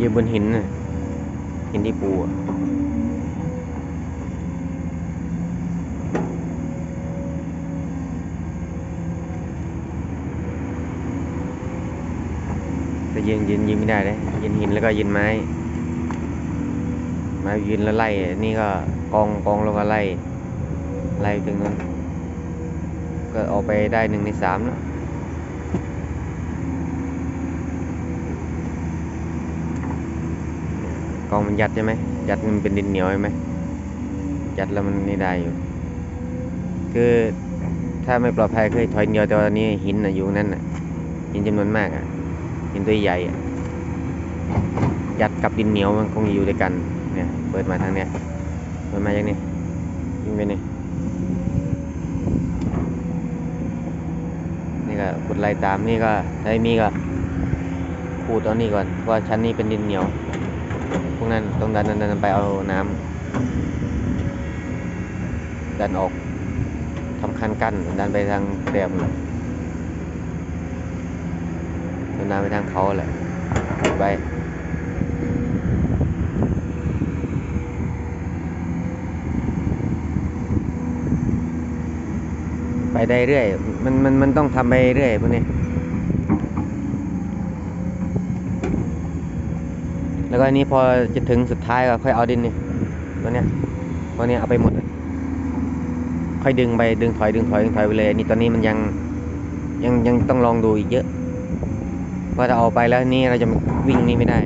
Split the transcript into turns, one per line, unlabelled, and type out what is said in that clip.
ยืนบนหินน่ะหินที่ปูอะแต่ยืนยืนยืนไม่ได้เลยยืนหินแล้วก็ยืนไม้ไม้ยืนแล้วไล่นี่ก็กองกองแล้วก็ไล่ไล่ถึงนั้นก็ออกไปได้หนึ่งในสามแล้ว องมันยัดใช่ไหมยัดมันเป็นดินเหนียวใช่ไหมยัดแล้วมันนี่ได้อยู่ คือถ้าไม่ปลอดภัยเคยถอยเดียวแต่ว่านี่หินน่ะอยู่นั่นน่ะหินจำนวนมากอะหินตัวใหญ่อะยัดกับดินเหนียวมันคงอยู่ด้วยกันเนี่ยเปิดมาทางเนี้ยเปิดมาอย่างนี้ยิงไปนี่นี่ก็ขุดไล่ตามนี่ก็ถ้าไม่มีก็ขูดเอานี่ก่อนเพราะชั้นนี้เป็นดินเหนียว พวกนั้นต้องดันดันดันไปเอาน้ำดันออกทำคันกั้นดันไปทางแดมดันน้ำไปทางเขาแหละไปไปได้เรื่อย มัน มัน มันต้องทำไปเรื่อยพวกนี้ แล้วก็อันนี้พอจะถึงสุดท้ายก็ค่อยเอาดินนี่ตัวเนี้ยตัวเนี้ยเอาไปหมด ค่อยดึงไปดึงถอยดึงถอยดึงถอยไปเลยนี่ตอนนี้มันยังยังยังต้องลองดูอีกเยอะว่าจะเอาไปแล้วนี่เราจะวิ่งนี่ไม่ได้